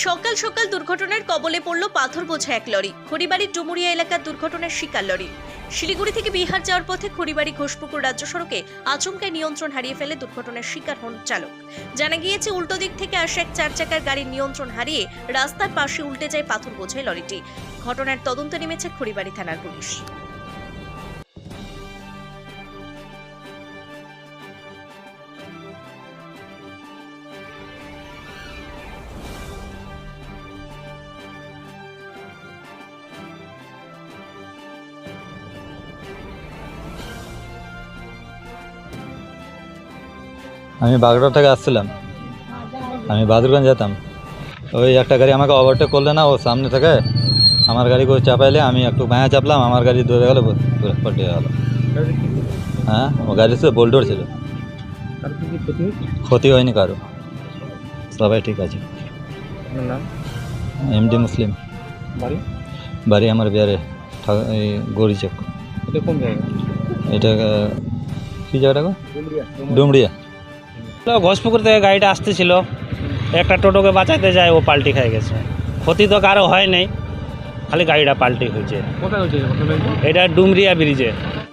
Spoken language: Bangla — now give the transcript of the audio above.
সকাল সকাল দুর্ঘটনার কবলে পড়ল পাথর বোঝা এক লরি। খড়িবাড়ির ডুমুরিয়া এলাকার দুর্ঘটনার শিকার লরি। শিলিগুড়ি থেকে বিহার যাওয়ার পথে খড়িবাড়ি ঘোষপুকুর রাজ্য সড়কে আচমকায় নিয়ন্ত্রণ হারিয়ে ফেলে দুর্ঘটনার শিকার হন চালক। জানা গিয়েছে, উল্টো দিক থেকে আসা এক চার চাকার গাড়ির নিয়ন্ত্রণ হারিয়ে রাস্তার পাশে উল্টে যায় পাথর বোঝায় লরিটি। ঘটনার তদন্তে নেমেছে খড়িবাড়ি থানার পুলিশ। আমি বাগড়া থেকে আসছিলাম। আমি বাদুরগঞ্জ যেতাম। ওই একটা গাড়ি আমাকে ওভারটেক করলে না ও সামনে থেকে আমার গাড়ি করে চাপাইলে আমি একটু বাঁয়া চাপলাম আমার গাড়ি দৌড়ে গেল পল্টে গেল। হ্যাঁ ও গাড়ি ছিল বোল্ডোর ছিল। ক্ষতি হয়নি কারও। সবাই ঠিক আছে। এমডি মুসলিম। বাড়ি? বাড়ি আমার এই গরিচক। এটা কী জায়গাটা গো? ডুমড়িয়া ঘোষপুকুর থেকে গাড়িটা আসতেছিল। একটা টোটোকে বাঁচাতে যায় ও পাল্টি খেয়ে গেছে। ক্ষতি তো কারও হয় নাই খালি গাড়িটা পাল্টি হয়েছে। এটা ডুমরিয়া ব্রিজে।